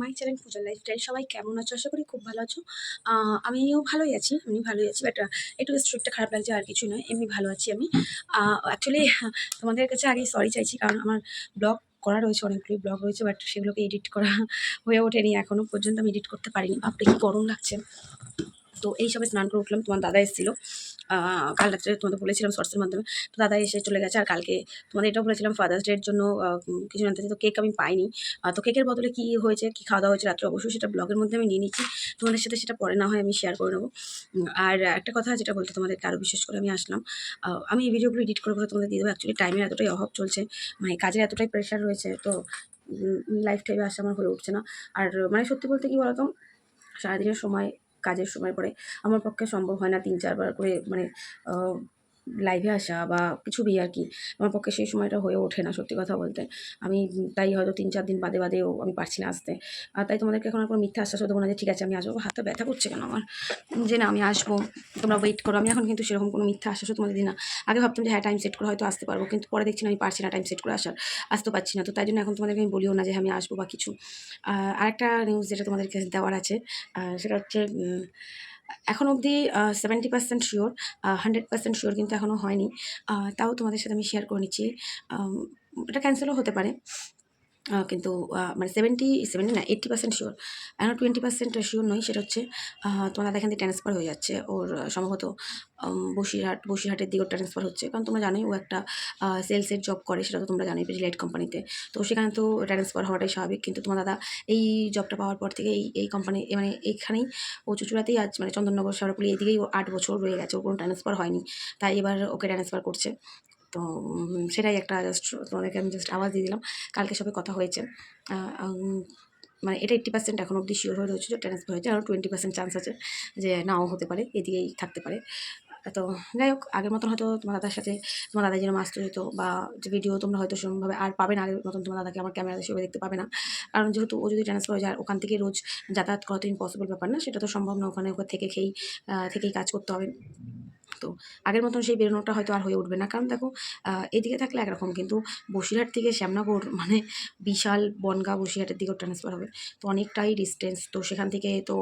My channel পূজার lifestyle সবাই কেমন আছো? আশা করি খুব ভালো আছো। আমিও ভালোই আছি আমি ভালোই আছি বাট একটু স্ট্রিপটা খারাপ লাগছে, আর কিছু নয়, এমনি ভালো আছি আমি। অ্যাকচুয়ালি তোমাদের কাছে আগে সরি চাইছি, কারণ আমার ব্লগ করা রয়েছে, অনেকগুলি ব্লগ রয়েছে বাট সেগুলোকে এডিট করা হয়ে ওঠেনি এখনও পর্যন্ত আমি এডিট করতে পারিনি। বাপরে কি গরম লাগছে। তো এই সবে স্নান করে উঠলাম, তোমার দাদা এসেছিল। কাল রাত্রে তোমাদের বলেছিলাম শর্টসের মাধ্যমে। তো দাদা এসে চলে গেছে আর কালকে তোমাদের এটাও বলেছিলাম ফাদার্স ডের জন্য কিছু জানতে তো কেক আমি পাইনি। তো কেকের বদলে কী হয়েছে, কী খাওয়া দাওয়া হয়েছে রাত্রে? অবশ্যই সেটা ব্লগের মধ্যে আমি নিয়ে নিচ্ছি। তোমাদের সাথে সেটা পরে না হয় আমি শেয়ার করে নেব। আর একটা কথা যেটা বলতে তোমাদেরকে আরও বিশেষ করে আমি আসলাম আমি এই ভিডিওগুলো এডিট করে করে তোমাদের দিয়ে দেবো। অ্যাকচুয়ালি টাইমের এতটাই অভাব চলছে মানে কাজের এতটাই প্রেশার রয়েছে, তো লাইফ টাইমে আসা আমার হয়ে উঠছে না। আর মানে সত্যি বলতে কি বলতো, সারাদিনের সময় কাজের সময় পরে। আমার পক্ষে সম্ভব হয় না তিন চারবার করে মানে লাইভে আসা বা কিছু বি আর কি আমার পক্ষে সেই সময়টা হয়ে ওঠে না সত্যি কথা বলতে। আমি তাই হয়তো তিন চার দিন বাদে বাদেও আমি পারছি না আসতে। আর তাই তোমাদেরকে এখন আর কোনো মিথ্যা আশ্বাস দেবো না যে ঠিক আছে আমি আসব হাতটা ব্যথা করছে কেন আমার? যে না আমি আসব তোমরা ওয়েট করো আমি এখন কিন্তু সেরকম কোনো মিথ্যা আশ্বাসও তোমাদের দিই না। আগে ভাবতাম যে হ্যাঁ টাইম সেট করে হয়তো আসতে পারব কিন্তু পরে দেখছি না আমি পারছি না টাইম সেট করে আসার আসতে পারছি না। তো তাই জন্য এখন তোমাদেরকে আমি বলিও না যে হ্যাঁ, আমি আসব বা কিছু। আরেকটা নিউজ যেটা তোমাদেরকে দেওয়ার আছে সেটা হচ্ছে এখন অবধি seventy percent sure hundred percent sure কিন্তু এখনও হয়নি। তাও তোমাদের সাথে আমি শেয়ার করে নিচ্ছি। এটা ক্যান্সেলও হতে পারে। কিন্তু মানে সেভেন্টি সেভেন্টি না এইট্টি পার্সেন্ট শিওর এখন টোয়েন্টি পার্সেন্ট শিওর নয়, সেটা হচ্ছে তোমার এখান থেকে ট্রান্সফার হয়ে যাচ্ছে ওর সম্ভবত বসিরহাট, বসিরহাটের দিকেও ট্রান্সফার হচ্ছে। কারণ তোমরা জানোই ও একটা সেলসের জব করে, সেটা তো তোমরা জানোই লাইট কোম্পানিতে তো। সেখানে তো ট্রান্সফার হওয়াটাই স্বাভাবিক। কিন্তু তোমার দাদা, এই জবটা পাওয়ার পর থেকে এই এই কোম্পানি মানে এইখানেই ও চুচুড়াতেই আজ মানে চন্দননগর শেওড়াপুলি এইদিকেই ও আট বছর রয়ে গেছে। ও কোনো ট্রান্সফার হয়নি। তাই এবার ওকে ট্রান্সফার করছে। তো সেটাই একটা জাস্ট তোমাদেরকে আমি জাস্ট আওয়াজ দিয়ে দিলাম। কালকে সবে কথা হয়েছে। মানে এটা এইট্টি পার্সেন্ট এখন অবধি শিওর হয়ে রয়েছে যে ট্রান্সফার হয়েছে। আরও টোয়েন্টি পার্সেন্ট চান্স আছে যে নাও হতে পারে, এদিকেই থাকতে পারে। তো যাই হোক, আগের মতন হয়তো তোমার দাদার সাথে, তোমার দাদা যেরকম আসতে যেত বা যে ভিডিও তোমরা হয়তো সেরকমভাবে আর পাবে না, আগের মতন তোমার দাদাকে আমার ক্যামেরা সেভাবে দেখতে পাবে না। কারণ যেহেতু ও যদি ট্রান্সফার হয়ে যায় ওখান থেকে রোজ যাতায়াত করা তো ইম্পসিবল ব্যাপার না, সেটা তো সম্ভব না। ওখানে ওখানে থেকে খেয়েই থেকেই কাজ করতে হবে। তো আগের মতন সেই বেরোনোটা হয়তো আর হয়ে উঠবে না। কারণ দেখো এদিকে থাকলে একরকম, কিন্তু বসিরহাট থেকে শ্যামনগর মানে বিশাল বনগা বসিরহাটের দিকেও ট্রান্সফার হবে। তো অনেকটাই ডিস্টেন্স তো সেখান থেকে তো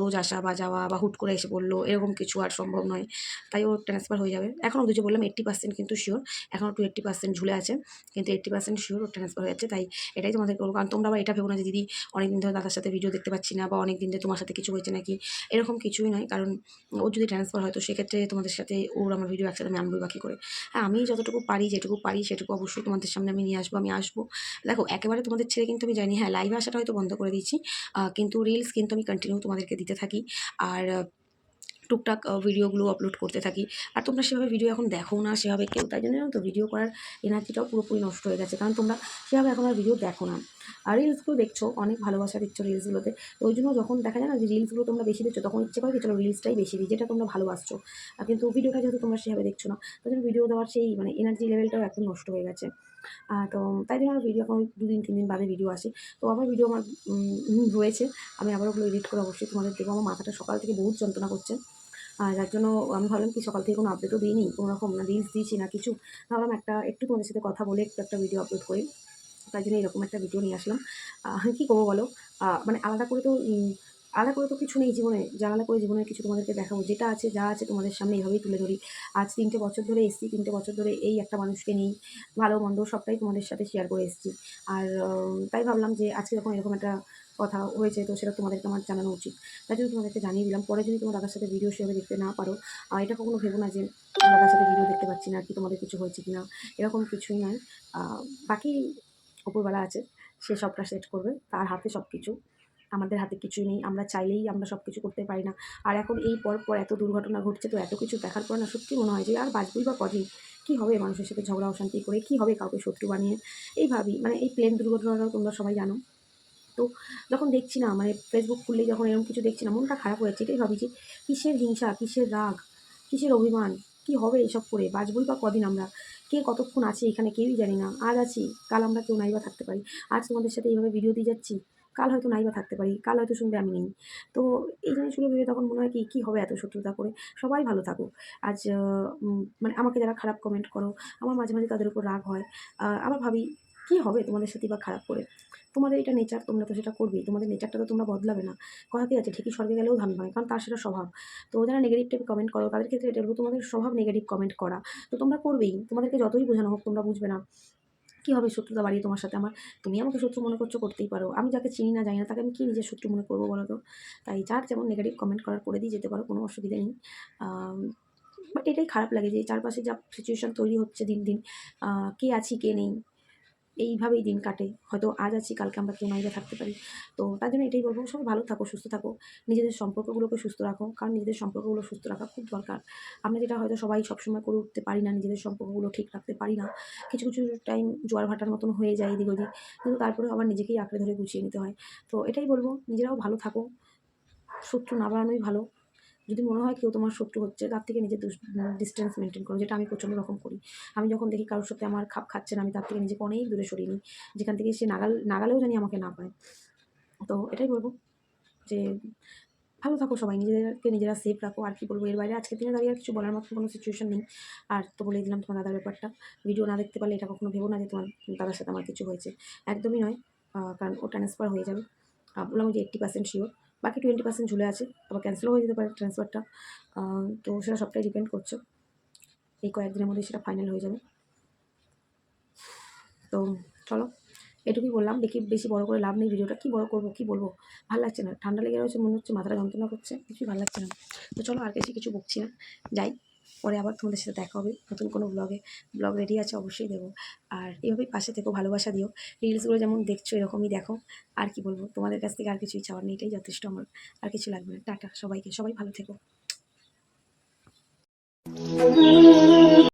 রোজ আসা বা যাওয়া বা হুট করে এসে বলল এরকম কিছু আর সম্ভব নয়। তাই ও ট্রান্সফার হয়ে যাবে। এখন অবধি যে বললাম এইট্টি পার্সেন্ট কিন্তু শিওর এখনও টু এইট্টি পার্সেন্ট ঝুলে আছে, কিন্তু এইট্টি পার্সেন্ট শিওর ও ট্রান্সফার হয়ে যাচ্ছে। তাই এটাই তোমাদের বলব। কারণ তোমরা আবার এটা ভেবো না যে, দিদি, অনেকদিন ধরে দাদার সাথে ভিডিও দেখতে পাচ্ছি না বা অনেক দিন ধরে তোমার সাথে কিছু হয়েছে নাকি? এরকম কিছুই নয়। কারণ ও যদি ট্রান্সফার হয়, তো সেক্ষেত্রে তোমাদের সাথে ওর আমার ভিডিও একসাথে আমি আনবই বাকি করে। হ্যাঁ আমি যতটুকু পারি, যেটুকু পারি, সেটুকু অবশ্যই তোমাদের সামনে আমি নিয়ে আসব, আমি আসব। দেখো, একেবারে তোমাদের ছেড়ে কিন্তু আমি জানি হ্যাঁ লাইভে আসাটা হয়তো বন্ধ করে দিয়েছি কিন্তু রিলস কিন্তু আমি কন্টিনিউ তোমাদেরকে দিতে থাকি। আর টুকটাক ভিডিওগুলো আপলোড করতে থাকি। আর তোমরা সেভাবে ভিডিও এখন দেখো না, সেভাবে কেউ, তাই জন্য তো? ভিডিও করার এনার্জিটাও পুরোপুরি নষ্ট হয়ে গেছে। কারণ তোমরা সেভাবে এখন আর ভিডিও দেখো না। আর রিলসগুলো দেখছ, অনেক ভালোবাসা দিচ্ছ রিলসগুলোতে তো ওই জন্য যখন দেখা যায় না যে রিলসগুলো তোমরা বেশি দেখছ, তখন ইচ্ছে করে কি চলো রিলসটাই বেশি দিই, যেটা তোমরা ভালোবাসছো। কিন্তু ভিডিওটা যেহেতু তোমরা সেভাবে দেখছ না তাই জন্য ভিডিও দেওয়ার সেই মানে এনার্জি লেভেলটাও একদম নষ্ট হয়ে গেছে। তো তাই জন্য আমার ভিডিও এখন দুদিন তিন দিন বাদে ভিডিও আসে। তো আমার ভিডিও আমার রয়েছে, আমি আবার ওগুলো এডিট করে অবশ্যই তোমাদের দেবো আমার মাথাটা সকাল থেকে বহুত যন্ত্রণা করছে। আর যার জন্য আমি ভাবলাম কি সকাল থেকে কোনো আপডেটও দিইনি, কোনো রকম না রিলস দিয়েছি না কিছু। ভাবলাম একটা, একটু তোমাদের সাথে কথা বলে একটু একটা ভিডিও আপলোড করি। তাই জন্য এরকম একটা ভিডিও নিয়ে আসলাম। কী করব বলো? মানে আলাদা করে তো আলাদা করে তো কিছু নেই জীবনে যে আলাদা করে জীবনের কিছু তোমাদেরকে দেখাবো। যেটা আছে, যা আছে তোমাদের সামনে এইভাবেই তুলে ধরি। আজ তিনটে বছর ধরে এসেছি, তিনটে বছর ধরে এই একটা মানুষকে নিই ভালো, মন্দ সবটাই তোমাদের সাথে শেয়ার করে এসেছি। আর তাই ভাবলাম যে আজকে যখন এরকম একটা কথা হয়েছে, তো সেটা তোমাদেরকে আমার জানানো উচিত। তাই জন্য তোমাদেরকে জানিয়ে দিলাম, পরে যদি তোমার দাদার সাথে ভিডিও সেভাবে দেখতে না পারো এটা কখনো ভেবো না যে দাদার সাথে ভিডিও দেখতে পাচ্ছি না কি তোমাদের কিছু হয়েছে কি না এরকম কিছুই নয়। বাকি উপরবেলা আছে, সে সবটা সেট করবে, তার হাতে সব কিছু আমাদের হাতে কিছুই নেই, আমরা চাইলেই আমরা সব কিছু করতে পারি না। আর এখন এই পর পর এত দুর্ঘটনা ঘটছে, তো এত কিছু দেখার পর না সত্যি মনে হয় যে আর বাঁচবই বা কদিন? কী হবে মানুষের সাথে ঝগড়া অশান্তি করে, কী হবে কাউকে শত্রু বানিয়ে? এই ভাবি মানে এই প্লেন দুর্ঘটনাটাও তোমরা সবাই জানো। তো যখন দেখছি না মানে ফেসবুক খুললেই যখন এরকম কিছু দেখছি না, মনটা খারাপ হয়ে যাচ্ছে। এটাই ভাবি যে কিসের হিংসা, কিসের রাগ, কিসের অভিমান? কি হবে এসব করে? বাঁচবই বা কদিন আমরা? কে কতক্ষণ আছে এখানে কেউই জানি না। আজ আছি, কাল আমরা কেউ নাইবা থাকতে পারি। আজ তোমাদের সাথে এইভাবে ভিডিও দিয়ে যাচ্ছি, কাল হয়তো নাইবা থাকতে পারি, কাল হয়তো শুনবে আমি নেই। তো এই জিনিসগুলো ভেবে তখন মনে হয় কি, কী হবে এত শত্রুতা করে? সবাই ভালো থাকুক। আজ মানে আমাকে যারা খারাপ কমেন্ট করো, আমার মাঝে মাঝে তাদের উপর রাগ হয়। আবার ভাবি, কী হবে তোমাদের সাথে বা খারাপ করে? তোমাদের এটা নেচার তোমরা তো সেটা করবেই। তোমাদের নেচারটা তো তোমরা বদলাবে না। কথাতেই আছে, ঠিকই স্বর্গে গেলেও ধান ভাঙে, কারণ তার সেটা স্বভাব। তো যারা নেগেটিভ টাইপ কমেন্ট করো, তাদের ক্ষেত্রে এটা বলব তোমাদের স্বভাব নেগেটিভ কমেন্ট করা। তো তোমরা করবেই, তোমাদেরকে যতই বোঝানো হোক, তোমরা বুঝবে না। কী হবে শত্রুতা বাড়িয়ে তোমার সাথে আমার? তুমি আমাকে শত্রু মনে করছ, করতেই পারো। আমি যাকে চিনি না, জানি না, তাকে আমি কী নিজের শত্রু মনে করব বলো তো? তাই যার যেমন নেগেটিভ কমেন্ট করার করে দিয়ে যেতে পারো, কোনো অসুবিধা নেই। বাট এটাই খারাপ লাগে যে চারপাশে যা সিচুয়েশান তৈরি হচ্ছে দিন দিন কে আছি, কে নেই। এইভাবেই দিন কাটে। হয়তো আজ আছি, কালকে আমরা কেউ নাইলে থাকতে পারি। তো তার জন্য এটাই বলব, সবাই ভালো থাকো, সুস্থ থাকো। নিজেদের সম্পর্কগুলোকে সুস্থ রাখো, কারণ নিজেদের সম্পর্কগুলো সুস্থ রাখা খুব দরকার। আমরা যেটা হয়তো সবাই সবসময় করে উঠতে পারি না, নিজেদের সম্পর্কগুলো ঠিক রাখতে পারি না। কিছু কিছু টাইম জোয়ার ভাটার মতন হয়ে যায় এদিক ওদিক, কিন্তু তারপরে আবার নিজেকেই আঁকড়ে ধরে গুছিয়ে নিতে হয়। তো এটাই বলব, নিজেরাও ভালো থাকো, শত্রু না বাড়ানোই ভালো। যদি মনে হয় কেউ তোমার শত্রু হচ্ছে, তার থেকে নিজের ডিস্টেন্স মেনটেন করো, যেটা আমি প্রচণ্ড রকম করি। আমি যখন দেখি কারোর সাথে আমার খাপ খাচ্ছে না, আমি তার থেকে নিজেকে অনেক দূরে সরিয়ে নিই। যেখান থেকে সে নাগাল, নাগালেও জানি আমাকে না পায়। তো এটাই বলব যে, ভালো থাকো সবাই, নিজেদেরকে নিজেরা সেফ রাখো। আর কি বলব, এর বাইরে আজকে দিনে দাঁড়িয়ে আর কিছু বলার মতো কোনো সিচুয়েশন নেই। আর তো বলেই দিলাম তোমার দাদার ব্যাপারটা। ভিডিও না দেখতে পারলে এটা কখনো ভেবো না যে তোমার দাদার সাথে আমার কিছু হয়েছে। একদমই নয় কারণ ও ট্রান্সফার হয়ে যাবে। বললাম যে এইট্টি পার্সেন্ট শিওর বাকি টোয়েন্টি পার্সেন্ট ঝুলে আছে, আবার ক্যান্সেলও হয়ে যেতে পারে ট্রান্সফারটা তো সেটা সবটাই ডিপেন্ড করছে। এই কয়েকদিনের মধ্যে সেটা ফাইনাল হয়ে যাবে। তো চলো, এটুকুই বললাম। দেখি বেশি বড় করে লাভ নেই ভিডিওটা। কী বড় করব, কী বলব? ভালো লাগছে না। ঠান্ডা লেগে রয়েছে, মনে হচ্ছে মাথাটা যন্ত্রণা করছে। কিছুই ভালো লাগছে না। তো চলো আর বেশি কিছু বকছি না। যাই। পরে আবার তোমাদের সাথে দেখা হবে নতুন কোনো ব্লগে ব্লগ রেডি আছে অবশ্যই দেবো। আর এভাবেই পাশে থেকো, ভালোবাসা দিও। রিলসগুলো যেমন দেখছ, এরকমই দেখো। আর কি বলব, তোমাদের কাছ থেকে আর কিছুই চাওয়ার নেই, এটাই যথেষ্ট আমার। আর কিছু লাগবে না। টাটা সবাইকে, সবাই ভালো থেকো।